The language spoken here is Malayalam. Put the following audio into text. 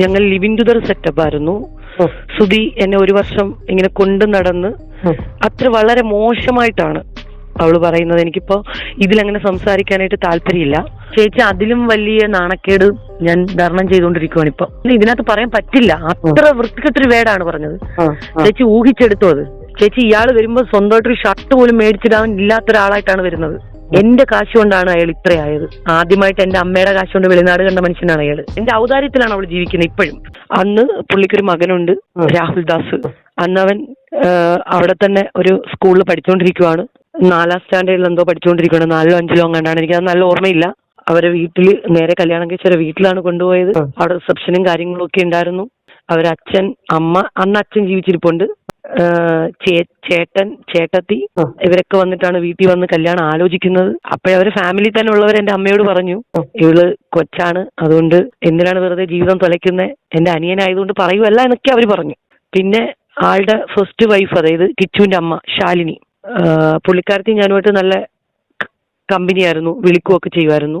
ഞങ്ങൾ ലിവിൻ ടുദർ സെറ്റപ്പ് ആയിരുന്നു. സുധി എന്നെ ഒരു വർഷം ഇങ്ങനെ കൊണ്ടു നടന്ന് അത്ര വളരെ മോശമായിട്ടാണ് അവൾ പറയുന്നത്. എനിക്കിപ്പോ ഇതിലങ്ങനെ സംസാരിക്കാനായിട്ട് താല്പര്യമില്ല. ചേച്ചി അതിലും വലിയ നാണക്കേട് ഞാൻ ധർണം ചെയ്തുകൊണ്ടിരിക്കുവാണ് ഇപ്പൊ. ഇതിനകത്ത് പറയാൻ പറ്റില്ല. അത്ര വൃത്തികെട്ടൊരു വേടാണ് പറഞ്ഞത്. ചേച്ചി ഊഹിച്ചെടുത്തു അത്. ചേച്ചി ഇയാൾ വരുമ്പോ സ്വന്തമായിട്ടൊരു ഷർട്ട് പോലും മേടിച്ചിടാൻ ഇല്ലാത്ത ഒരാളായിട്ടാണ് വരുന്നത്. എന്റെ കാശ് കൊണ്ടാണ് അയാൾ ഇത്രയായത്. ആദ്യമായിട്ട് എന്റെ അമ്മയുടെ കാശ് കൊണ്ട് വെളിനാട് കണ്ട മനുഷ്യനാണ് അയാൾ. എന്റെ ഔദാര്യത്തിലാണ് അവൾ ജീവിക്കുന്നത് ഇപ്പോഴും. അന്ന് പുള്ളിക്കൊരു മകനുണ്ട്. രാഹുൽ ദാസ് അന്ന് അവൻ അവിടെ തന്നെ ഒരു സ്കൂളിൽ പഠിച്ചുകൊണ്ടിരിക്കുവാണ് നാലാം സ്റ്റാൻഡേർഡിൽ എന്തോ പഠിച്ചുകൊണ്ടിരിക്കുകയാണ് നാലിലോ അഞ്ചിലോ അങ്ങാണ്ടാണ് എനിക്ക് അത് നല്ല ഓർമ്മയില്ല. അവരെ വീട്ടിൽ നേരെ കല്യാണം കഴിച്ചവരെ വീട്ടിലാണ് കൊണ്ടുപോയത്. അവിടെ റിസപ്ഷനും കാര്യങ്ങളും ഒക്കെ ഉണ്ടായിരുന്നു. അവരച്ഛൻ അമ്മ അന്ന് അച്ഛൻ ജീവിച്ചിരിപ്പുണ്ട്. ചേട്ടൻ ചേട്ടത്തി. ഇവരൊക്കെ വന്നിട്ടാണ് വീട്ടിൽ വന്ന് കല്യാണം ആലോചിക്കുന്നത് അപ്പോഴവര് ഫാമിലി തന്നെ ഉള്ളവർ എന്റെ അമ്മയോട് പറഞ്ഞു. ഇവൾ കൊച്ചാണ് അതുകൊണ്ട് എന്തിനാണ് വെറുതെ ജീവിതം തുലയ്ക്കുന്നത് എന്റെ അനിയനായതുകൊണ്ട് പറയുമല്ല എന്നൊക്കെ അവർ പറഞ്ഞു പിന്നെ ആളുടെ ഫസ്റ്റ് വൈഫ് അതായത് കിച്ചുവിന്റെ അമ്മ ശാലിനി പുള്ളിക്കാരത്തി ഞാനുമായിട്ട് നല്ല കമ്പനിയായിരുന്നു വിളിക്കുകയൊക്കെ ചെയ്യുമായിരുന്നു